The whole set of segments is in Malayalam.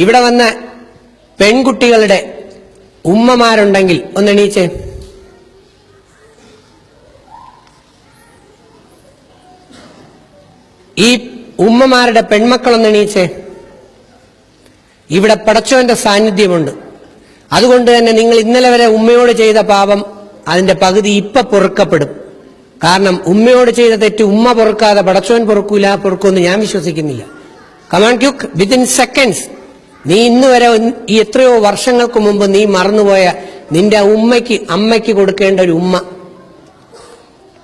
ഇവിടെ വന്ന പെൺകുട്ടികളുടെ ഉമ്മമാരുണ്ടെങ്കിൽ ഒന്ന് എണീച്ചേ. ഈ ഉമ്മമാരുടെ പെൺമക്കളൊന്ന് എണീച്ചേ. ഇവിടെ പടച്ചവന്റെ സാന്നിധ്യമുണ്ട്. അതുകൊണ്ട് തന്നെ നിങ്ങൾ ഇന്നലെ വരെ ഉമ്മയോട് ചെയ്ത പാപം അതിന്റെ പകുതി ഇപ്പൊ പൊറുക്കപ്പെടും. കാരണം ഉമ്മയോട് ചെയ്ത തെറ്റ് ഉമ്മ പൊറുക്കാതെ പടച്ചവൻ പൊറുക്കൂല പൊറുക്കുമെന്ന് ഞാൻ വിശ്വസിക്കുന്നില്ല. കമാൻ ക്യുക്ക് വിത്തിൻ സെക്കൻഡ്സ് നീ ഇന്ന് വരെ എത്രയോ വർഷങ്ങൾക്ക് മുമ്പ് നീ മറന്നുപോയ നിന്റെ ഉമ്മയ്ക്ക് അമ്മയ്ക്ക് കൊടുക്കേണ്ട ഒരു ഉമ്മ.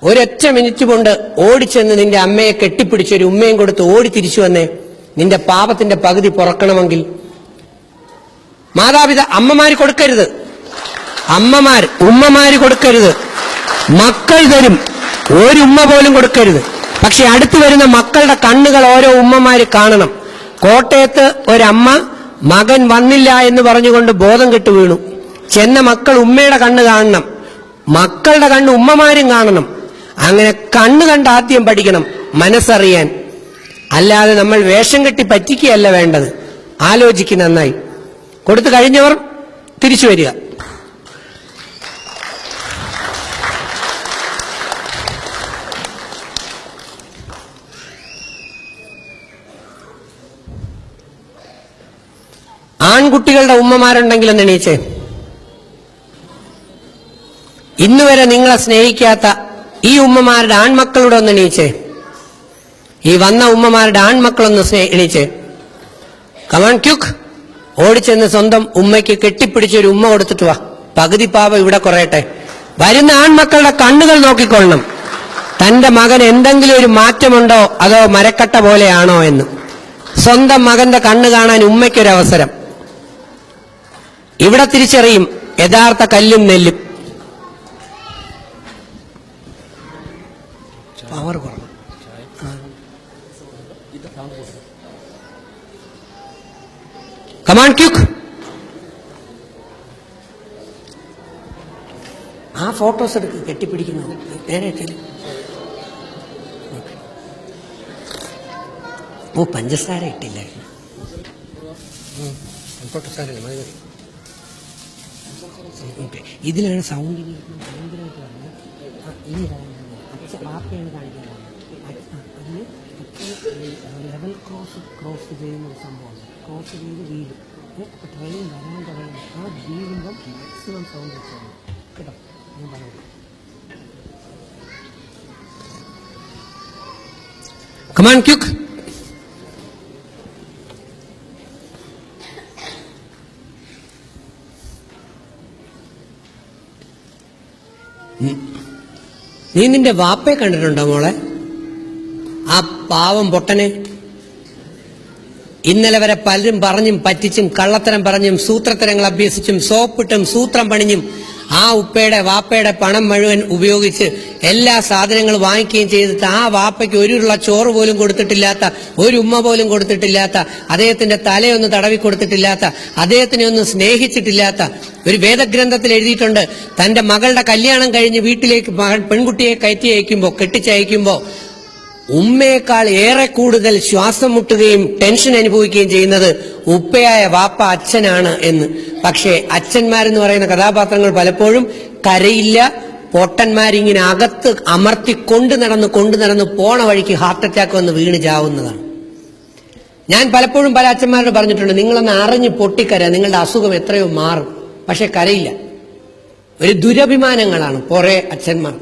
ഒരൊറ്റ മിനിറ്റ് കൊണ്ട് ഓടിച്ചെന്ന് നിന്റെ അമ്മയെ കെട്ടിപ്പിടിച്ച് ഒരു ഉമ്മയും കൊടുത്ത് ഓടി തിരിച്ചു വന്നേ. നിന്റെ പാപത്തിന്റെ പകുതി പുറക്കണമെങ്കിൽ. മാതാപിത അമ്മമാര് കൊടുക്കരുത്. അമ്മമാർ ഉമ്മമാര് കൊടുക്കരുത്. മക്കൾ തരും. ഒരു ഉമ്മ പോലും കൊടുക്കരുത്. പക്ഷെ അടുത്തു വരുന്ന മക്കളുടെ കണ്ണുകൾ ഓരോ ഉമ്മമാര് കാണണം. കോട്ടയത്ത് ഒരമ്മ മകൻ വന്നില്ല എന്ന് പറഞ്ഞുകൊണ്ട് ബോധം കെട്ടു വീണു. ചെന്ന മക്കൾ ഉമ്മയുടെ കണ്ണ് കാണണം. മക്കളുടെ കണ്ണ് ഉമ്മമാരും കാണണം. അങ്ങനെ കണ്ണ് കണ്ട് ആദ്യം പഠിക്കണം മനസ്സറിയാൻ. അല്ലാതെ നമ്മൾ വേഷം കെട്ടി പറ്റിക്കുകയല്ല വേണ്ടത്. ആലോചിക്ക് നന്നായി. കൊടുത്തു കഴിഞ്ഞവർ തിരിച്ചു വരിക. ആൺകുട്ടികളുടെ ഉമ്മമാരുണ്ടെങ്കിൽ ഒന്ന് എണീച്ചേ. ഇന്ന് വരെ നിങ്ങളെ സ്നേഹിക്കാത്ത ഈ ഉമ്മമാരുടെ ആൺമക്കളോട് ഒന്ന് എണീച്ചേ. ഈ വന്ന ഉമ്മമാരുടെ ആൺമക്കളൊന്ന് എണീച്ചേ. കമൺ ക്യുക്ക് ഓടിച്ചെന്ന് സ്വന്തം ഉമ്മയ്ക്ക് കെട്ടിപ്പിടിച്ച് ഒരു ഉമ്മ കൊടുത്തിട്ട് വാ. പകുതി പാവ ഇവിടെ കുറയട്ടെ. വരുന്ന ആൺമക്കളുടെ കണ്ണുകൾ നോക്കിക്കൊള്ളണം. തന്റെ മകൻ എന്തെങ്കിലും ഒരു മാറ്റമുണ്ടോ അതോ മരക്കട്ട പോലെയാണോ എന്ന്. സ്വന്തം മകന്റെ കണ്ണ് കാണാൻ ഉമ്മയ്ക്കൊരവസരം. ഇവിടെ തിരിച്ചറിയും യഥാർത്ഥ കല്ലും നെല്ലും. പവർ കുറവ്. കമാൺ ക്യുക്ക് ആ ഫോട്ടോസ് എടുക്ക് കെട്ടിപ്പിടിക്കുന്നത്. നേരെ. ഓ പഞ്ചസാര ഇട്ടില്ലായിരുന്നു. മതി മതി. ഓക്കെ. ഇതിലാണ് സൗണ്ട് ഭയങ്കരമായിട്ട് പറഞ്ഞത് ഇനി അച്ഛ വാപ്പയാണ് കാണിക്കുന്നത് അതിന് ലെവൽ ക്രോസ് ക്രോസ് ചെയ്യുന്ന ഒരു സംഭവമാണ് ക്രോസ് ചെയ്ത് വീഴും അപ്പോൾ ട്രെയിൻ വരാൻ തുടങ്ങി ആ വീഴുമ്പം മാക്സിമം സൗണ്ട് വെച്ചാണ് കേട്ടോ ഞാൻ പറഞ്ഞു കമാൻ ക്യുക്ക് നീ നിന്റെ വാപ്പയെ കണ്ടിട്ടുണ്ടോ മോളെ? ആ പാവം പൊട്ടനെ. ഇന്നലെ വരെ പലരും പറഞ്ഞും പറ്റിച്ചും കള്ളത്തരം പറഞ്ഞും സൂത്രത്തരങ്ങൾ അഭ്യസിച്ചും സോപ്പിട്ടും സൂത്രം പണിഞ്ഞും ആ ഉപ്പയുടെ വാപ്പയുടെ പണം മുഴുവൻ ഉപയോഗിച്ച് എല്ലാ സാധനങ്ങളും വാങ്ങിക്കുകയും ചെയ്തിട്ട് ആ വാപ്പയ്ക്ക് ഒരു ഉള്ള ചോറ് പോലും കൊടുത്തിട്ടില്ലാത്ത ഒരു ഉമ്മ പോലും കൊടുത്തിട്ടില്ലാത്ത അദ്ദേഹത്തിന്റെ തലയൊന്ന് തടവി കൊടുത്തിട്ടില്ലാത്ത അദ്ദേഹത്തിനെ ഒന്നും സ്നേഹിച്ചിട്ടില്ലാത്ത ഒരു വേദഗ്രന്ഥത്തിൽ എഴുതിയിട്ടുണ്ട്. തന്റെ മകളുടെ കല്യാണം കഴിഞ്ഞ് വീട്ടിലേക്ക് പെൺകുട്ടിയെ കയറ്റി അയക്കുമ്പോൾ കെട്ടിച്ചയക്കുമ്പോൾ ഉമ്മയേക്കാൾ ഏറെ കൂടുതൽ ശ്വാസം മുട്ടുകയും ടെൻഷൻ അനുഭവിക്കുകയും ചെയ്യുന്നത് ഉപ്പയായ വാപ്പ അച്ഛനാണ് എന്ന്. പക്ഷേ അച്ഛന്മാരെന്ന് പറയുന്ന കഥാപാത്രങ്ങൾ പലപ്പോഴും കരയില്ല പൊട്ടന്മാരിങ്ങനെ അകത്ത് അമർത്തി കൊണ്ടു നടന്ന് കൊണ്ടു നടന്ന് പോണ വഴിക്ക് ഹാർട്ട് അറ്റാക്ക് വന്ന് വീണ് ചാവുന്നതാണ്. ഞാൻ പലപ്പോഴും പല അച്ഛന്മാരോട് പറഞ്ഞിട്ടുണ്ട് നിങ്ങളൊന്ന് അറിഞ്ഞ് പൊട്ടിക്കര നിങ്ങളുടെ അസുഖം എത്രയോ മാറും പക്ഷെ കരയില്ല. ഒരു ദുരഭിമാനങ്ങളാണ് കുറെ അച്ഛന്മാർ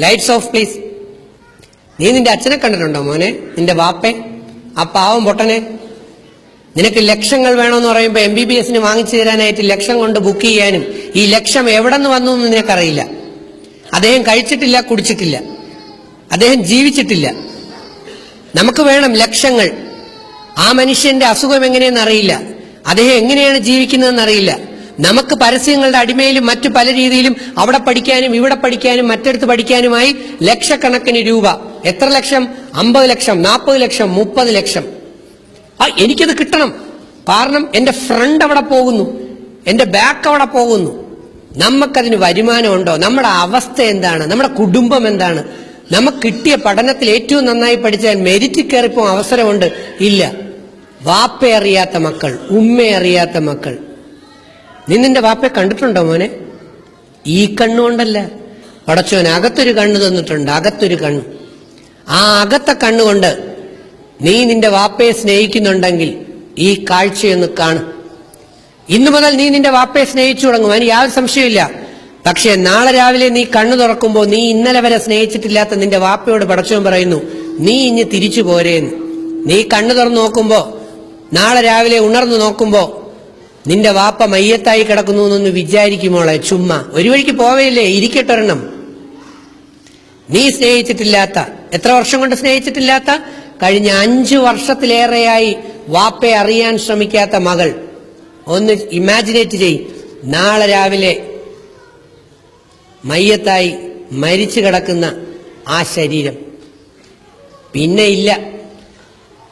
ലൈറ്റ്സ് ഓഫ് പ്ലീസ് നീ നിന്റെ അച്ഛനെ കണ്ടിട്ടുണ്ടോ മോനെ? നിന്റെ വാപ്പെ? ആ പാവം പൊട്ടനെ? നിനക്ക് ലക്ഷങ്ങൾ വേണമെന്ന് പറയുമ്പോൾ എം ബി ബി എസിന് വാങ്ങിച്ചു തരാനായിട്ട് ലക്ഷം കൊണ്ട് ബുക്ക് ചെയ്യാനും ഈ ലക്ഷം എവിടെ നിന്ന് വന്നു എന്ന് നിനക്കറിയില്ല. അദ്ദേഹം കഴിച്ചിട്ടില്ല കുടിച്ചിട്ടില്ല. അദ്ദേഹം ജീവിച്ചിട്ടില്ല. നമുക്ക് വേണം ലക്ഷങ്ങൾ. ആ മനുഷ്യന്റെ അസുഖം എങ്ങനെയെന്ന് അറിയില്ല. അദ്ദേഹം എങ്ങനെയാണ് ജീവിക്കുന്നതെന്ന് അറിയില്ല. നമുക്ക് പരസ്യങ്ങളുടെ അടിമയിലും മറ്റു പല രീതിയിലും അവിടെ പഠിക്കാനും ഇവിടെ പഠിക്കാനും മറ്റെടുത്ത് പഠിക്കാനുമായി ലക്ഷക്കണക്കിന് രൂപ. എത്ര ലക്ഷം? അമ്പത് ലക്ഷം നാൽപ്പത് ലക്ഷം മുപ്പത് ലക്ഷം. ആ എനിക്കത് കിട്ടണം. കാരണം എന്റെ ഫ്രണ്ട് അവിടെ പോകുന്നു. എന്റെ ബാക്ക് അവിടെ പോകുന്നു. നമുക്കതിന് വരുമാനമുണ്ടോ? നമ്മുടെ അവസ്ഥ എന്താണ്? നമ്മുടെ കുടുംബം എന്താണ്? നമുക്ക് കിട്ടിയ പഠനത്തിൽ ഏറ്റവും നന്നായി പഠിച്ചാൽ മെരിറ്റ് കയറിപ്പോ അവസരമുണ്ട്? ഇല്ല. വാപ്പ അറിയാത്ത മക്കൾ ഉമ്മ അറിയാത്ത മക്കൾ. നീ നിന്റെ വാപ്പയെ കണ്ടിട്ടുണ്ടോ മോനെ? ഈ കണ്ണുകൊണ്ടല്ല പടച്ചോൻ അകത്തൊരു കണ്ണ് തന്നിട്ടുണ്ട് അകത്തൊരു കണ്ണ്. ആ അകത്തെ കണ്ണുകൊണ്ട് നീ നിന്റെ വാപ്പയെ സ്നേഹിക്കുന്നുണ്ടെങ്കിൽ ഈ കാഴ്ചയൊന്ന് കാണും. ഇന്നു മുതൽ നീ നിന്റെ വാപ്പയെ സ്നേഹിച്ചു തുടങ്ങും അതിന് യാതൊരു സംശയമില്ല പക്ഷേ നാളെ രാവിലെ നീ കണ്ണു തുറക്കുമ്പോൾ നീ ഇന്നലെ വരെ സ്നേഹിച്ചിട്ടില്ലാത്ത നിന്റെ വാപ്പയോട് പടച്ചോൻ പറയുന്നു നീ ഇനി തിരിച്ചു പോരേന്ന്. നീ കണ്ണു തുറന്നു നോക്കുമ്പോ നാളെ രാവിലെ ഉണർന്നു നോക്കുമ്പോ നിന്റെ വാപ്പ മയ്യത്തായി കിടക്കുന്നു എന്നൊന്ന് വിചാരിക്കുമോളെ ചുമ്മ. ഒരു വഴിക്ക് പോവയില്ലേ? ഇരിക്കട്ടൊരെണ്ണം. നീ സ്നേഹിച്ചിട്ടില്ലാത്ത എത്ര വർഷം കൊണ്ട് സ്നേഹിച്ചിട്ടില്ലാത്ത? കഴിഞ്ഞ അഞ്ചു വർഷത്തിലേറെയായി വാപ്പയെ അറിയാൻ ശ്രമിക്കാത്ത മകൾ. ഒന്ന് ഇമാജിനേറ്റ് ചെയ്. നാളെ രാവിലെ മയ്യത്തായി മരിച്ചു കിടക്കുന്ന ആ ശരീരം. പിന്നെ ഇല്ല.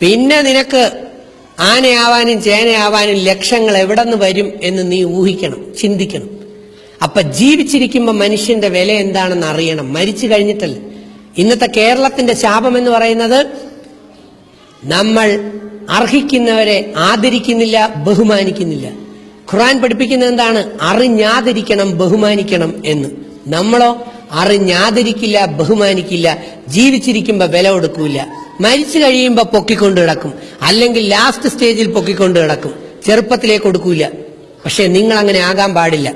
പിന്നെ നിനക്ക് ആനയാവാനും ചേനയാവാനും ലക്ഷങ്ങൾ എവിടെ നിന്ന് വരും എന്ന് നീ ഊഹിക്കണം ചിന്തിക്കണം. അപ്പൊ ജീവിച്ചിരിക്കുമ്പോൾ മനുഷ്യന്റെ വില എന്താണെന്ന് അറിയണം. മരിച്ചു കഴിഞ്ഞിട്ടല്ല. ഇന്നത്തെ കേരളത്തിന്റെ ശാപം എന്ന് പറയുന്നത് നമ്മൾ അർഹിക്കുന്നവരെ ആദരിക്കുന്നില്ല ബഹുമാനിക്കുന്നില്ല. ഖുറാൻ പഠിപ്പിക്കുന്നത് എന്താണ്? അറിഞ്ഞാദരിക്കണം ബഹുമാനിക്കണം എന്ന്. നമ്മളോ അറിഞ്ഞാദരിക്കില്ല ബഹുമാനിക്കില്ല ജീവിച്ചിരിക്കുമ്പോ വില കൊടുക്കൂല. മരിച്ചു കഴിയുമ്പോ പൊക്കിക്കൊണ്ട് കിടക്കും. അല്ലെങ്കിൽ ലാസ്റ്റ് സ്റ്റേജിൽ പൊക്കിക്കൊണ്ട് കിടക്കും. ചെറുപ്പത്തിലേ കൊടുക്കൂല. പക്ഷെ നിങ്ങൾ അങ്ങനെ ആകാൻ പാടില്ല.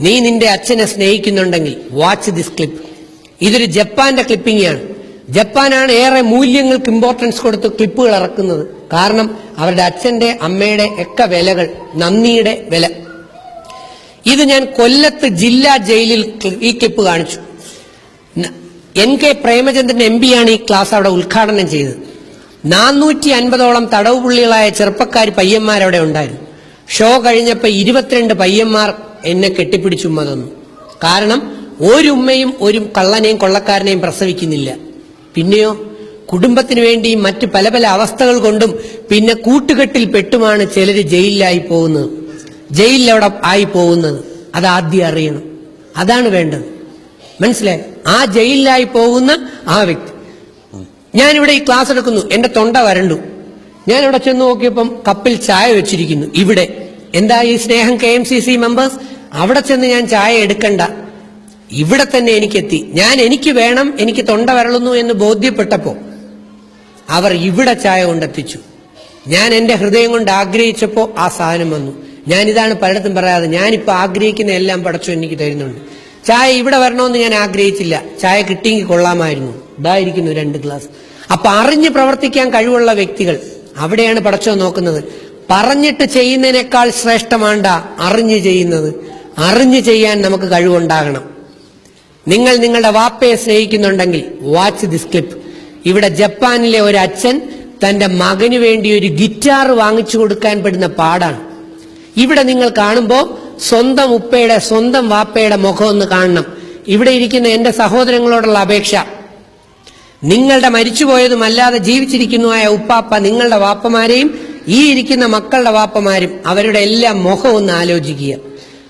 നീ നിന്റെ അച്ഛനെ സ്നേഹിക്കുന്നുണ്ടെങ്കിൽ വാച്ച് ദിസ് ക്ലിപ്പ് ഇതൊരു ജപ്പാന്റെ ക്ലിപ്പിംഗ് ആണ്. ജപ്പാനാണ് ഏറെ മൂല്യങ്ങൾക്ക് ഇമ്പോർട്ടൻസ് കൊടുത്ത് ക്ലിപ്പുകൾ ഇറക്കുന്നത്. കാരണം അവരുടെ അച്ഛന്റെ അമ്മയുടെ ഒക്കെ വിലകൾ നന്ദിയുടെ വില. ഇത് ഞാൻ കൊല്ലത്ത് ജില്ലാ ജയിലിൽ ഈ ക്ലിപ്പ് കാണിച്ചു. എൻ കെ പ്രേമചന്ദ്രൻ എം ആണ് ഈ ക്ലാസ് അവിടെ ഉദ്ഘാടനം ചെയ്തത്. നാനൂറ്റി അൻപതോളം തടവ് പുള്ളികളായ ചെറുപ്പക്കാർ പയ്യന്മാരവിടെ ഉണ്ടായിരുന്നു. ഷോ കഴിഞ്ഞപ്പോൾ ഇരുപത്തിരണ്ട് പയ്യന്മാർ എന്നെ കെട്ടിപ്പിടിച്ചു മതന്നു തന്നു. കാരണം ഒരു ഉമ്മയും ഒരു കള്ളനെയും കൊള്ളക്കാരനെയും പ്രസവിക്കുന്നില്ല. പിന്നെയോ കുടുംബത്തിന് വേണ്ടി മറ്റ് പല പല അവസ്ഥകൾ കൊണ്ടും പിന്നെ കൂട്ടുകെട്ടിൽ പെട്ടുമാണ് ചിലർ ജയിലിലായി പോകുന്നത്. ജയിലിൽ അവിടെ ആയി പോകുന്നത്. അത് ആദ്യം അറിയണം. അതാണ് വേണ്ടത്. മനസ്സിലായി? ആ ജയിലിലായി പോകുന്ന ആ വ്യക്തി. ഞാനിവിടെ ഈ ക്ലാസ് എടുക്കുന്നു. എന്റെ തൊണ്ട വരണ്ടു. ഞാൻ ഇവിടെ ചെന്ന് നോക്കിയപ്പം കപ്പിൽ ചായ വെച്ചിരിക്കുന്നു. ഇവിടെ. എന്താ ഈ സ്നേഹം K M C C members അവിടെ ചെന്ന് ഞാൻ ചായ എടുക്കണ്ട. ഇവിടെ തന്നെ എനിക്കെത്തി. ഞാൻ എനിക്ക് വേണം എനിക്ക് തൊണ്ട വരളുന്നു എന്ന് ബോധ്യപ്പെട്ടപ്പോ അവർ ഇവിടെ ചായ കൊണ്ടെത്തിച്ചു. ഞാൻ എന്റെ ഹൃദയം കൊണ്ട് ആഗ്രഹിച്ചപ്പോ ആ സാധനം വന്നു. ഞാനിതാണ് പലയിടത്തും പറയാതെ ഞാനിപ്പോ ആഗ്രഹിക്കുന്ന എല്ലാം പടച്ചു എനിക്ക് തരുന്നുണ്ട്. ചായ ഇവിടെ വരണമെന്ന് ഞാൻ ആഗ്രഹിച്ചില്ല. ചായ കിട്ടിയെങ്കിൽ കൊള്ളാമായിരുന്നു. ഇതായിരിക്കുന്നു രണ്ട് ഗ്ലാസ്. അപ്പൊ അറിഞ്ഞ് പ്രവർത്തിക്കാൻ കഴിവുള്ള വ്യക്തികൾ അവിടെയാണ് പടച്ചോ നോക്കുന്നത്. പറഞ്ഞിട്ട് ചെയ്യുന്നതിനേക്കാൾ ശ്രേഷ്ഠമാണ്ട അറിഞ്ഞു ചെയ്യുന്നത്. അറിഞ്ഞു ചെയ്യാൻ നമുക്ക് കഴിവുണ്ടാകണം. നിങ്ങൾ നിങ്ങളുടെ വാപ്പയെ സ്നേഹിക്കുന്നുണ്ടെങ്കിൽ വാച്ച് ദിസ് ക്ലിപ്പ് ഇവിടെ ജപ്പാനിലെ ഒരു അച്ഛൻ തന്റെ മകന് വേണ്ടി ഒരു ഗിറ്റാർ വാങ്ങിച്ചു കൊടുക്കാൻ പെടുന്ന പാടാണ്. ഇവിടെ നിങ്ങൾ കാണുമ്പോൾ സ്വന്തം ഉപ്പയുടെ സ്വന്തം വാപ്പയുടെ മുഖം ഒന്ന് കാണണം. ഇവിടെ ഇരിക്കുന്ന എന്റെ സഹോദരങ്ങളോടുള്ള അപേക്ഷ. നിങ്ങളുടെ മരിച്ചുപോയതും അല്ലാതെ ജീവിച്ചിരിക്കുന്നതുമായ ഉപ്പാപ്പ നിങ്ങളുടെ വാപ്പമാരെയും ഈ ഇരിക്കുന്ന മക്കളുടെ വാപ്പമാരും അവരുടെ എല്ലാം മുഖം ഒന്ന് ആലോചിക്കുക.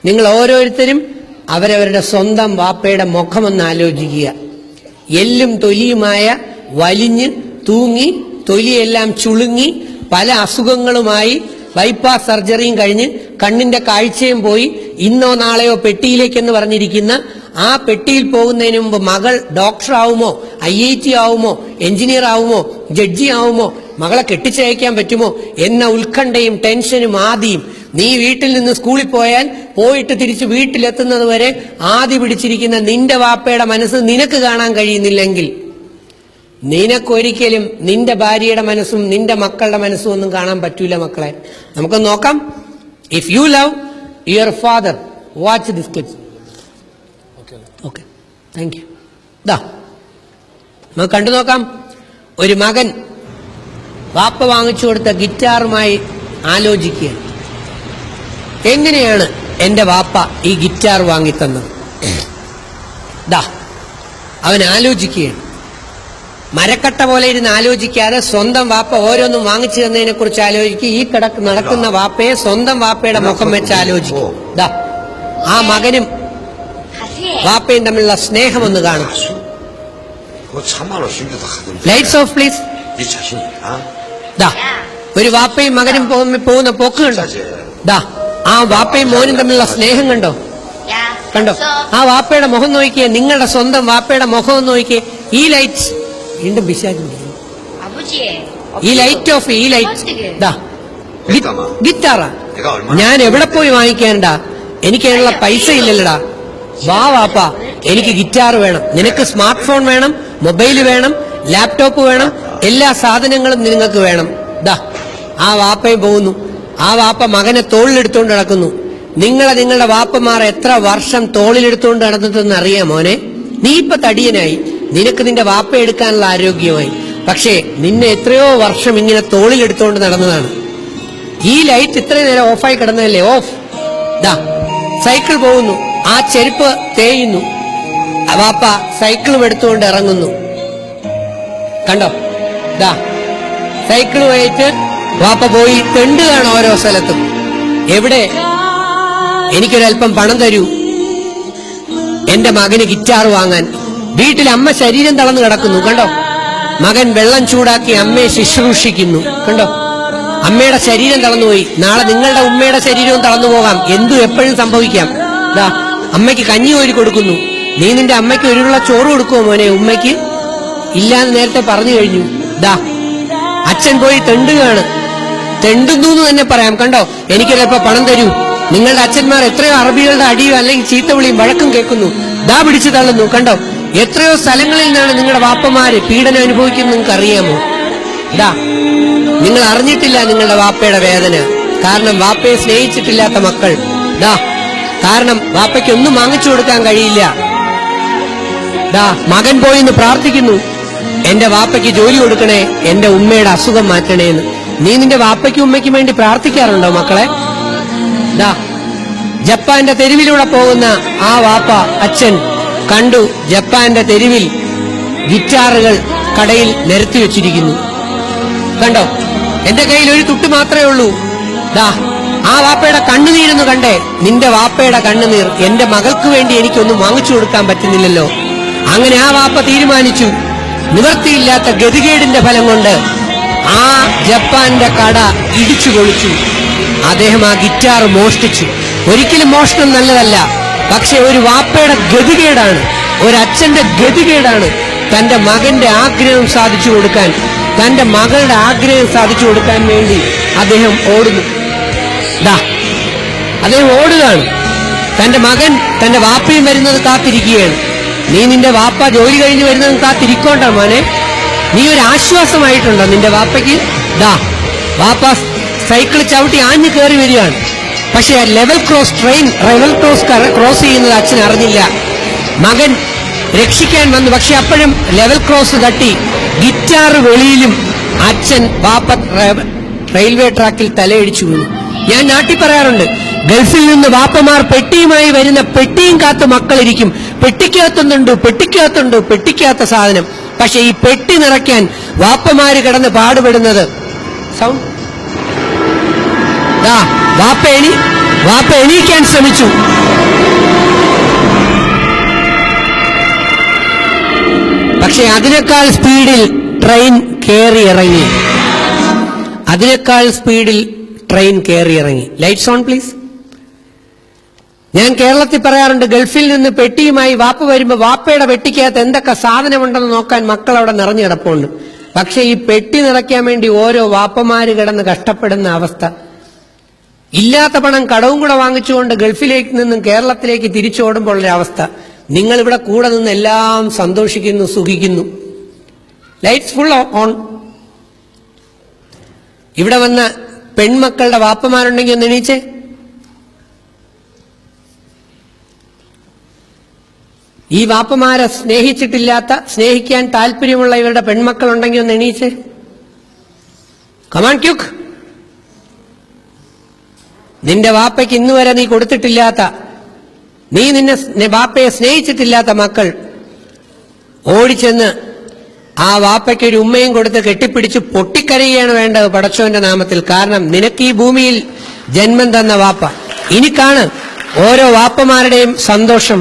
നിങ്ങൾ ഓരോരുത്തരും അവരവരുടെ സ്വന്തം വാപ്പയുടെ മുഖമൊന്ന് ആലോചിക്കുക. എല്ലും തൊലിയുമായ വലിഞ്ഞ് തൂങ്ങി തൊലിയെല്ലാം ചുളുങ്ങി പല അസുഖങ്ങളുമായി ബൈപ്പാസ് സർജറിയും കഴിഞ്ഞ് കണ്ണിന്റെ കാഴ്ചയും പോയി ഇന്നോ നാളെയോ പെട്ടിയിലേക്ക് എന്ന് പറഞ്ഞിരിക്കുന്ന ആ പെട്ടിയിൽ പോകുന്നതിന് മുമ്പ് മകൾ ഡോക്ടർ ആവുമോ ഐ ഐ ടി ആവുമോ എഞ്ചിനീയർ ആവുമോ ജഡ്ജി ആവുമോ മകളെ കെട്ടിച്ചയക്കാൻ പറ്റുമോ എന്ന ഉത്കണ്ഠയും ടെൻഷനും ആദിയും നീ വീട്ടിൽ നിന്ന് സ്കൂളിൽ പോയാൽ പോയിട്ട് തിരിച്ച് വീട്ടിലെത്തുന്നത് വരെ ആദി പിടിച്ചിരിക്കുന്ന നിന്റെ വാപ്പയുടെ മനസ്സ് നിനക്ക് കാണാൻ കഴിയുന്നില്ലെങ്കിൽ നിനക്കൊരിക്കലും നിന്റെ ഭാര്യയുടെ മനസ്സും നിന്റെ മക്കളുടെ മനസ്സും ഒന്നും കാണാൻ പറ്റൂല മക്കളെ. നമുക്ക് നോക്കാം. If you love your father watch this clip okay thank you ദാ നമുക്ക് കണ്ടു നോക്കാം. ഒരു മകൻ വാപ്പ വാങ്ങിച്ചു കൊടുത്ത ഗിറ്റാറുമായി ആലോചിക്കുക എങ്ങനെയാണ് എന്റെ വാപ്പ ഈ ഗിറ്റാർ വാങ്ങിത്തന്നത്? ദാ അവൻ ആലോചിക്കുകയാണ്. മരക്കട്ട പോലെ ഇരുന്ന് ആലോചിക്കാതെ സ്വന്തം വാപ്പ ഓരോന്നും വാങ്ങിച്ചു തന്നതിനെ കുറിച്ച് ആലോചിക്കുക ഈ കിടക്ക് നടക്കുന്ന വാപ്പയെ സ്വന്തം വാപ്പയുടെ മുഖം വെച്ച് ആലോചിക്കും. ദാ ആ മകനും വാപ്പയും തമ്മിലുള്ള സ്നേഹം ഒന്ന് കാണും. ലൈറ്റ്സ് ഓഫ് പ്ലീസ് ദാ ഒരു വാപ്പയും മകനും പോകുന്ന പോക്ക് കണ്ടോ ദാ ആ വാപ്പയും മോനും തമ്മിലുള്ള സ്നേഹം കണ്ടോ? കണ്ടോ? ആ വാപ്പയുടെ മുഖം നോക്കിയേ നിങ്ങളുടെ സ്വന്തം വാപ്പയുടെ മുഖം നോക്കിയേ. ഈ ലൈറ്റ്സ് വീണ്ടും പിശാജ് ഈ ലൈറ്റ് ഓഫ് ഈ ലൈറ്റ് ഇതാ ഞാൻ എവിടെ പോയി വാങ്ങിക്കാനടാ എനിക്ക് അതിനുള്ള പൈസ ഇല്ലല്ലടാ. വാ വാപ്പാ. എനിക്ക് ഗിറ്റാർ വേണം. നിനക്ക് സ്മാർട്ട് ഫോൺ വേണം മൊബൈൽ വേണം ലാപ്ടോപ്പ് വേണം എല്ലാ സാധനങ്ങളും നിങ്ങൾക്ക് വേണം. ദാ ആ വാപ്പയും പോകുന്നു. ആ വാപ്പ മകനെ തോളിലെടുത്തോണ്ട് നടക്കുന്നു. നിങ്ങളെ നിങ്ങളുടെ വാപ്പമാർ എത്ര വർഷം തോളിലെടുത്തോണ്ട് നടന്നിട്ടെന്ന് അറിയാം മോനെ. നീ ഇപ്പൊ തടിയനായി. നിനക്ക് നിന്റെ വാപ്പ എടുക്കാനുള്ള ആരോഗ്യമായി. പക്ഷേ നിന്നെ എത്രയോ വർഷം ഇങ്ങനെ തോളിലെടുത്തുകൊണ്ട് നടന്നതാണ്. ഈ ലൈറ്റ് ഇത്രയും നേരം ഓഫായി കിടന്നതല്ലേ? ഓഫ്. ദാ സൈക്കിൾ പോകുന്നു. ആ ചെരുപ്പ് തേയുന്നു. വാപ്പ സൈക്കിളും എടുത്തുകൊണ്ട് ഇറങ്ങുന്നു. കണ്ടോ? ദാ സൈക്കിളുമായിട്ട് വാപ്പ പോയി തെണ്ടുകയാണ് ഓരോ സ്ഥലത്തും. എവിടെ? എനിക്കൊരൽപ്പം പണം തരൂ. എന്റെ മകന് ഗിറ്റാർ വാങ്ങാൻ. വീട്ടിൽ അമ്മ ശരീരം തളർന്നു കിടക്കുന്നു കണ്ടോ? മകൻ വെള്ളം ചൂടാക്കി അമ്മയെ ശുശ്രൂഷിക്കുന്നു കണ്ടോ? അമ്മയുടെ ശരീരം തളർന്നുപോയി. നാളെ നിങ്ങളുടെ ഉമ്മയുടെ ശരീരവും തളർന്നു പോകാം. എന്തു എപ്പോഴും സംഭവിക്കാം. ദാ അമ്മയ്ക്ക് കഞ്ഞി കോരി കൊടുക്കുന്നു. നീ നിന്റെ അമ്മയ്ക്ക് ഒരുള്ള ചോറ് കൊടുക്കുമോ മോനെ? ഉമ്മയ്ക്ക് ഇല്ലാന്ന് നേരത്തെ പറഞ്ഞു കഴിഞ്ഞു. ദാ അച്ഛൻ പോയി തെണ്ടുകയാണ്. തെണ്ടുന്നു എന്ന് തന്നെ പറയാം കണ്ടോ? എനിക്കൊരൽപ്പം പണം തരൂ? നിങ്ങളുടെ അച്ഛന്മാർ എത്രയോ അറബികളുടെ അടിയോ അല്ലെങ്കിൽ ചീത്തവിളിയും വഴക്കും കേൾക്കുന്നു. ദാ പിടിച്ചു തള്ളുന്നു കണ്ടോ? എത്രയോ സ്ഥലങ്ങളിൽ നിന്നാണ് നിങ്ങളുടെ വാപ്പമാര് പീഡനം അനുഭവിക്കുന്നത് നിങ്ങൾക്ക് അറിയാമോ ഇതാ നിങ്ങൾ അറിഞ്ഞിട്ടില്ല നിങ്ങളുടെ വാപ്പയുടെ വേദന. കാരണം വാപ്പയെ സ്നേഹിച്ചിട്ടില്ലാത്ത മക്കൾ. ദാ കാരണം വാപ്പയ്ക്ക് ഒന്നും വാങ്ങിച്ചു കൊടുക്കാൻ കഴിയില്ല. ദാ മകൻ പോയിന്ന് പ്രാർത്ഥിക്കുന്നു. എന്റെ വാപ്പയ്ക്ക് ജോലി കൊടുക്കണേ എന്റെ ഉമ്മയുടെ അസുഖം മാറ്റണേ എന്ന്. നീ നിന്റെ വാപ്പയ്ക്കും ഉമ്മയ്ക്കും വേണ്ടി പ്രാർത്ഥിക്കാറുണ്ടോ മക്കളെ? ദാ ജപ്പാന്റെ തെരുവിലൂടെ പോകുന്ന ആ വാപ്പ അച്ഛൻ കണ്ടു ജപ്പാന്റെ തെരുവിൽ ഗിറ്റാറുകൾ കടയിൽ നിരത്തി വെച്ചിരിക്കുന്നു. കണ്ടോ? എന്റെ കയ്യിൽ ഒരു തുട്ട് മാത്രമേ ഉള്ളൂ. ദാ ആ വാപ്പയുടെ കണ്ണുനീരെന്ന് കണ്ടേ. നിന്റെ വാപ്പയുടെ കണ്ണുനീർ എന്റെ മകൾക്ക് വേണ്ടി എനിക്കൊന്നും വാങ്ങിച്ചു കൊടുക്കാൻ പറ്റുന്നില്ലല്ലോ. അങ്ങനെ ആ വാപ്പ തീരുമാനിച്ചു. നിവർത്തിയില്ലാത്ത ഗതികേടിന്റെ ഫലം കൊണ്ട് ആ ജപ്പാന്റെ കട ഇടിച്ചു പൊളിച്ചു. അദ്ദേഹം ആ ഗിറ്റാർ മോഷ്ടിച്ചു. ഒരിക്കലും മോഷണം നല്ലതല്ല. പക്ഷെ ഒരു വാപ്പയുടെ ഗതികേടാണ് ഒരു അച്ഛന്റെ ഗതികേടാണ് തന്റെ മകന്റെ ആഗ്രഹം സാധിച്ചു കൊടുക്കാൻ തന്റെ മകളുടെ ആഗ്രഹം സാധിച്ചു കൊടുക്കാൻ വേണ്ടി അദ്ദേഹം ഓടുന്നു. ദാ അദ്ദേഹം ഓടുകയാണ്. തന്റെ മകൻ തന്റെ വാപ്പയും വരുന്നത് കാത്തിരിക്കുകയാണ്. നീ നിന്റെ വാപ്പ ജോലി കഴിഞ്ഞ് വരുന്നത് കാത്തിരിക്കോണ്ട മോനെ. നീ ഒരു ആശ്വാസമായിട്ടുണ്ടോ നിന്റെ വാപ്പയ്ക്ക്? ദാ വാപ്പ സൈക്കിൾ ചവിട്ടി ആഞ്ഞു കയറി വരികയാണ്. പക്ഷെ level cross train level cross cross ചെയ്യുന്നത് അച്ഛൻ അറിഞ്ഞില്ല. മകൻ രക്ഷിക്കാൻ വന്നു. പക്ഷെ അപ്പോഴും ലെവൽ ക്രോസ് തട്ടി. ഗിറ്റാർ വെളിയിലും അച്ഛൻ വാപ്പ റെയിൽവേ ട്രാക്കിൽ തലയിടിച്ചു വീണു. ഞാൻ നാട്ടിൽ പറയാറുണ്ട് ഗൾഫിൽ നിന്ന് വാപ്പമാർ പെട്ടിയുമായി വരുന്ന പെട്ടിയും കാത്ത് മക്കളിരിക്കും. പെട്ടിക്കകത്തുന്നുണ്ട് പെട്ടിക്കകത്തുണ്ട് പെട്ടിക്കാത്ത സാധനം. പക്ഷെ ഈ പെട്ടി നിറയ്ക്കാൻ വാപ്പമാര് കിടന്ന് പാടുപെടുന്നത്. സൗണ്ട് വാപ്പ എണി വാപ്പ എണീക്കാൻ ശ്രമിച്ചു. പക്ഷെ അതിനേക്കാൾ സ്പീഡിൽ ട്രെയിൻ കയറി ഇറങ്ങി. അതിനേക്കാൾ സ്പീഡിൽ ട്രെയിൻ കയറി ഇറങ്ങി. ലൈറ്റ്സ് ഓൺ പ്ലീസ് ഞാൻ കേരളത്തിൽ പറയാറുണ്ട് ഗൾഫിൽ നിന്ന് പെട്ടിയുമായി വാപ്പ വരുമ്പോൾ വാപ്പയുടെ പെട്ടിക്കകത്ത് എന്തൊക്കെ സാധനമുണ്ടെന്ന് നോക്കാൻ മക്കൾ അവിടെ നിറഞ്ഞു കിടപ്പുണ്ട്. പക്ഷെ ഈ പെട്ടി നിറയ്ക്കാൻ വേണ്ടി ഓരോ വാപ്പമാര് കിടന്ന് കഷ്ടപ്പെടുന്ന അവസ്ഥ. ഇല്ലാത്ത പണം കടവും കൂടെ വാങ്ങിച്ചുകൊണ്ട് ഗൾഫിലേക്ക് നിന്നും കേരളത്തിലേക്ക് തിരിച്ചോടുമ്പോൾ അവസ്ഥ നിങ്ങൾ ഇവിടെ കൂടെ നിന്ന് എല്ലാം സന്തോഷിക്കുന്നു സുഖിക്കുന്നു. ലൈറ്റ്സ് ഫുൾ ഓൺ ഇവിടെ വന്ന പെൺമക്കളുടെ വാപ്പമാരുണ്ടെങ്കിൽ ഒന്ന് എണീച്ചേ. ഈ വാപ്പമാരെ സ്നേഹിച്ചിട്ടില്ലാത്ത സ്നേഹിക്കാൻ താല്പര്യമുള്ള ഇവരുടെ പെൺമക്കളുണ്ടെങ്കിൽ ഒന്ന് എണീച്ചേ. കമാൻ ക്യുക്ക് നിന്റെ വാപ്പയ്ക്ക് ഇന്നുവരെ നീ കൊടുത്തിട്ടില്ലാത്ത നീ നിന്നെ വാപ്പയെ സ്നേഹിച്ചിട്ടില്ലാത്ത മക്കൾ ഓടിച്ചെന്ന് ആ വാപ്പയ്ക്ക് ഒരു ഉമ്മയും കൊടുത്ത് കെട്ടിപ്പിടിച്ച് പൊട്ടിക്കരയുകയാണ് വേണ്ടത് പടച്ചോന്റെ നാമത്തിൽ. കാരണം നിനക്ക് ഈ ഭൂമിയിൽ ജന്മം തന്ന വാപ്പ. ഇനിക്കാണ് കാണ് ഓരോ വാപ്പമാരുടെയും സന്തോഷം.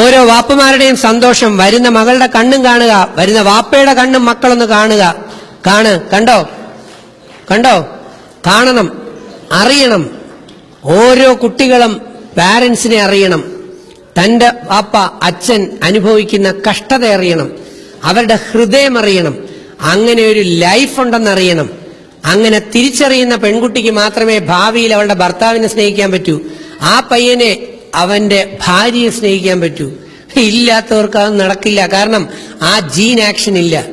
ഓരോ വാപ്പമാരുടെയും സന്തോഷം വരുന്ന മകളുടെ കണ്ണും കാണുക വരുന്ന വാപ്പയുടെ കണ്ണും മക്കളൊന്ന് കാണുക. കാണ് കണ്ടോ? കണ്ടോ? കാണണം അറിയണം. ഓരോ കുട്ടികളും പാരൻസിനെ അറിയണം. തന്റെ പാപ്പ അച്ഛൻ അനുഭവിക്കുന്ന കഷ്ടത അറിയണം. അവരുടെ ഹൃദയം അറിയണം. അങ്ങനെ ഒരു ലൈഫ് ഉണ്ടെന്നറിയണം അങ്ങനെ തിരിച്ചറിയുന്ന പെൺകുട്ടിക്ക് മാത്രമേ ഭാവിയിൽ അവളുടെ ഭർത്താവിനെ സ്നേഹിക്കാൻ പറ്റൂ. ആ പയ്യനെ അവന്റെ ഭാര്യയെ സ്നേഹിക്കാൻ പറ്റൂ. ഇല്ലാത്തവർക്ക് അത് നടക്കില്ല. കാരണം ആ ജീൻ ആക്ഷൻ ഇല്ല.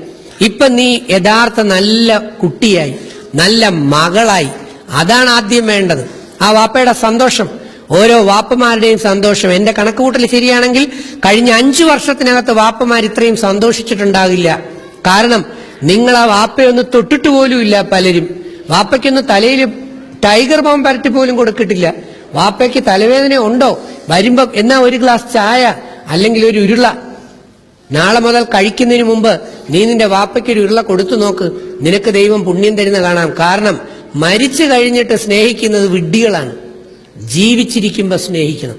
ഇപ്പൊ നീ യഥാർത്ഥ നല്ല കുട്ടിയായി. നല്ല മകളായി. അതാണ് ആദ്യം വേണ്ടത്. ആ വാപ്പയുടെ സന്തോഷം. ഓരോ വാപ്പമാരുടെയും സന്തോഷം. എന്റെ കണക്കുകൂട്ടൽ ശരിയാണെങ്കിൽ കഴിഞ്ഞ അഞ്ചു വർഷത്തിനകത്ത് വാപ്പമാർ ഇത്രയും സന്തോഷിച്ചിട്ടുണ്ടാകില്ല. കാരണം നിങ്ങൾ ആ വാപ്പയൊന്ന് തൊട്ടിട്ട് പോലും ഇല്ല പലരും. വാപ്പയ്ക്കൊന്ന് തലയിൽ ടൈഗർ ബോം പരട്ടി പോലും കൊടുക്കിട്ടില്ല. വാപ്പയ്ക്ക് തലവേദന ഉണ്ടോ? വരുമ്പം എന്നാ ഒരു ഗ്ലാസ് ചായ അല്ലെങ്കിൽ ഒരു ഉരുള? നാളെ മുതൽ കഴിക്കുന്നതിന് മുമ്പ് നീ നിന്റെ വാപ്പയ്ക്ക് ഒരു ഉരുള കൊടുത്തു നോക്ക്. നിനക്ക് ദൈവം പുണ്യം തരുന്ന കാണാം. കാരണം മരിച്ചു കഴിഞ്ഞിട്ട് സ്നേഹിക്കുന്നത് വിഡ്ഢികളാണ്. ജീവിച്ചിരിക്കുമ്പോൾ സ്നേഹിക്കണം.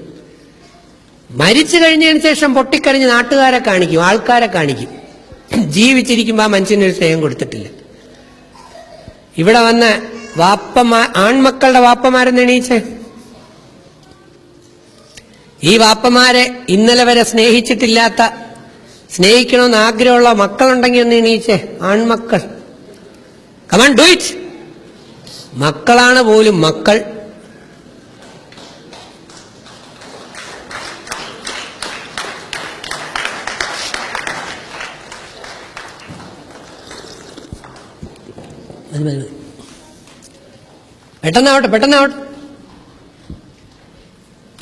മരിച്ചു കഴിഞ്ഞതിന് ശേഷം പൊട്ടിക്കരഞ്ഞ് നാട്ടുകാരെ കാണിക്കും ആൾക്കാരെ കാണിക്കും. ജീവിച്ചിരിക്കുമ്പോൾ ആ മനുഷ്യനൊരു സ്നേഹം കൊടുത്തിട്ടില്ല. ഇവിടെ വന്ന വാപ്പമാ ആൺമക്കളുടെ വാപ്പമാരെന്ന് എണീച്ചേ? ഈ വാപ്പമാരെ ഇന്നലെ വരെ സ്നേഹിച്ചിട്ടില്ലാത്ത സ്നേഹിക്കണമെന്ന് ആഗ്രഹമുള്ള മക്കളുണ്ടെങ്കിൽ ഒന്ന് എണീച്ചേ. ആൺമക്കൾ. കമൺ ഡു ഇറ്റ് മക്കളാണ് പോലും മക്കൾ. പെട്ടെന്നാവട്ടെ പെട്ടെന്നാവട്ടെ.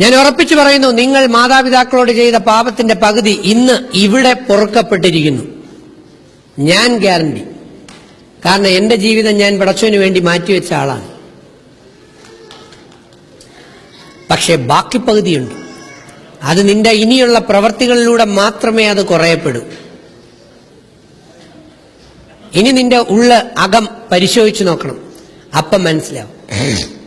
ഞാൻ ഉറപ്പിച്ചു പറയുന്നു നിങ്ങൾ മാതാപിതാക്കളോട് ചെയ്ത പാപത്തിന്റെ പകുതി ഇന്ന് ഇവിടെ പൊറുക്കപ്പെട്ടിരിക്കുന്നു. ഞാൻ ഗ്യാരണ്ടി. കാരണം എന്റെ ജീവിതം ഞാൻ പടച്ചവന് വേണ്ടി മാറ്റിവെച്ച ആളാണ്. പക്ഷെ ബാക്കി പകുതിയുണ്ട്. അത് നിന്റെ ഇനിയുള്ള പ്രവർത്തികളിലൂടെ മാത്രമേ അത് കുറയപ്പെടൂ. ഇനി നിന്റെ ഉള്ള അകം പരിശോധിച്ചു നോക്കണം. അപ്പം മനസ്സിലാവും.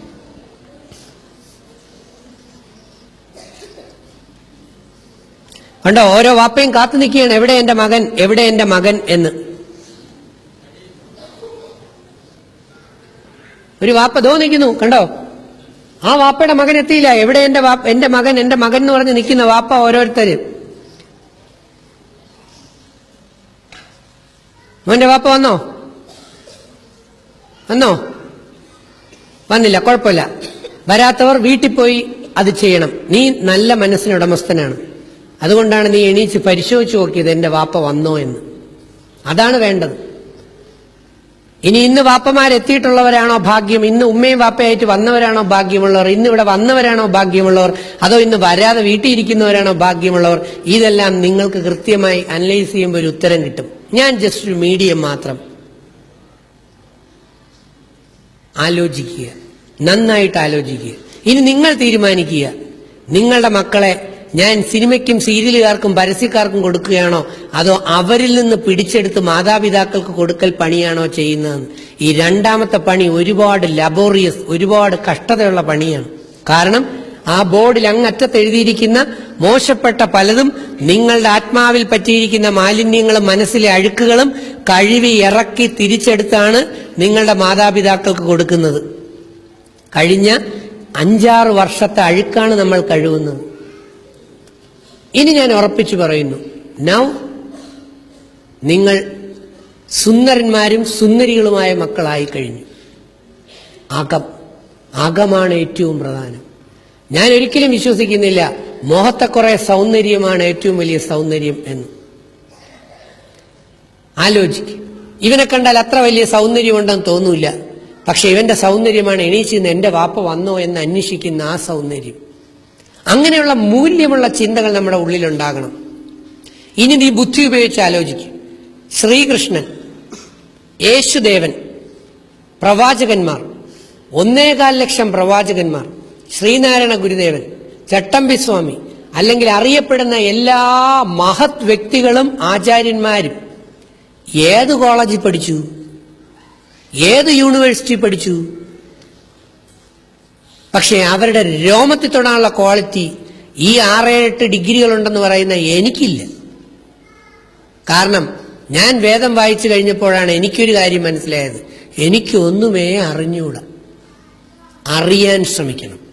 കണ്ടോ ഓരോ വാപ്പയും കാത്തു നിൽക്കുകയാണ്. എവിടെ എന്റെ മകൻ? എവിടെ എന്റെ മകൻ എന്ന്. ഒരു വാപ്പ ദോ നിൽക്കുന്നു കണ്ടോ? ആ വാപ്പയുടെ മകൻ എത്തിയില്ല. എവിടെ എന്റെ എന്റെ മകൻ എന്റെ മകൻ എന്ന് പറഞ്ഞ് നിൽക്കുന്ന വാപ്പ ഓരോരുത്തര്. മോന്റെ വാപ്പ വന്നോ? വന്നോ? വന്നില്ല കുഴപ്പമില്ല. വരാത്തവർ വീട്ടിൽ പോയി അത് ചെയ്യണം. നീ നല്ല മനസ്സിന് ഉടമസ്ഥനാണ്. അതുകൊണ്ടാണ് നീ എണീച്ച് പരിശോധിച്ച് നോക്കിയത് എന്റെ വാപ്പ വന്നോ എന്ന്. അതാണ് വേണ്ടത്. ഇനി ഇന്ന് വാപ്പമാരെത്തിയിട്ടുള്ളവരാണോ ഭാഗ്യം? ഇന്ന് ഉമ്മയും വാപ്പയായിട്ട് വന്നവരാണോ ഭാഗ്യമുള്ളവർ? ഇന്ന് ഇവിടെ വന്നവരാണോ ഭാഗ്യമുള്ളവർ? അതോ ഇന്ന് വരാതെ വീട്ടിൽ ഇരിക്കുന്നവരാണോ ഭാഗ്യമുള്ളവർ? ഇതെല്ലാം നിങ്ങൾക്ക് കൃത്യമായി അനലൈസ് ചെയ്യുമ്പോൾ ഒരു ഉത്തരം കിട്ടും. ഞാൻ ജസ്റ്റ് ഒരു മീഡിയം മാത്രം ആലോചിക്കുക. നന്നായിട്ട് ആലോചിക്കുക. ഇനി നിങ്ങൾ തീരുമാനിക്കുക. നിങ്ങളുടെ മക്കളെ ഞാൻ സിനിമയ്ക്കും സീരിയലുകാർക്കും പരസ്യക്കാർക്കും കൊടുക്കുകയാണോ? അതോ അവരിൽ നിന്ന് പിടിച്ചെടുത്ത് മാതാപിതാക്കൾക്ക് കൊടുക്കൽ പണിയാണോ ചെയ്യുന്നതെന്ന് ഈ രണ്ടാമത്തെ പണി ഒരുപാട് ലബോറിയസ് ഒരുപാട് കഷ്ടതയുള്ള പണിയാണ്. കാരണം ആ ബോർഡിൽ അങ്ങറ്റത്ത് എഴുതിയിരിക്കുന്ന മോശപ്പെട്ട പലതും നിങ്ങളുടെ ആത്മാവിൽ പറ്റിയിരിക്കുന്ന മാലിന്യങ്ങളും മനസ്സിലെ അഴുക്കുകളും കഴിവി ഇറക്കി തിരിച്ചെടുത്താണ് നിങ്ങളുടെ മാതാപിതാക്കൾക്ക് കൊടുക്കുന്നത്. കഴിഞ്ഞ അഞ്ചാറ് വർഷത്തെ അഴുക്കാണ് നമ്മൾ കഴുകുന്നത്. ഇനി ഞാൻ ഉറപ്പിച്ചു പറയുന്നു. നൗ നിങ്ങൾ സുന്ദരന്മാരും സുന്ദരികളുമായ മക്കളായി കഴിഞ്ഞു. അകം അകമാണ് ഏറ്റവും പ്രധാനം. ഞാൻ ഒരിക്കലും വിശ്വസിക്കുന്നില്ല മോഹത്തെ കുറെ സൗന്ദര്യമാണ് ഏറ്റവും വലിയ സൗന്ദര്യം എന്ന്. ആലോചിക്കും. ഇവനെ കണ്ടാൽ അത്ര വലിയ സൗന്ദര്യമുണ്ടെന്ന് തോന്നൂല പക്ഷെ ഇവന്റെ സൗന്ദര്യമാണ് എണീച്ചിന്ന് എന്റെ വാപ്പ വന്നോ എന്ന് അന്വേഷിക്കുന്ന ആ സൗന്ദര്യം. അങ്ങനെയുള്ള മൂല്യമുള്ള ചിന്തകൾ നമ്മുടെ ഉള്ളിലുണ്ടാകണം. ഇനി നീ ബുദ്ധി ഉപയോഗിച്ച് ആലോചിക്കും. ശ്രീകൃഷ്ണൻ യേശുദേവൻ പ്രവാചകന്മാർ ഒന്നേകാൽ ലക്ഷം പ്രവാചകന്മാർ ശ്രീനാരായണ ഗുരുദേവൻ ചട്ടമ്പി സ്വാമി അല്ലെങ്കിൽ അറിയപ്പെടുന്ന എല്ലാ മഹത് വ്യക്തികളും ആചാര്യന്മാരും ഏത് കോളേജിൽ പഠിച്ചു? ഏത് യൂണിവേഴ്സിറ്റി പഠിച്ചു? പക്ഷേ അവരുടെ രോമത്തിൽ തൊടാനുള്ള ക്വാളിറ്റി ഈ ആറേഴെട്ട് ഡിഗ്രികളുണ്ടെന്ന് പറയുന്ന എനിക്കില്ല. കാരണം ഞാൻ വേദം വായിച്ചു കഴിഞ്ഞപ്പോഴാണ് എനിക്കൊരു കാര്യം മനസ്സിലായത്. എനിക്കൊന്നുമേ അറിഞ്ഞൂടാ. അറിയാൻ ശ്രമിക്കണം.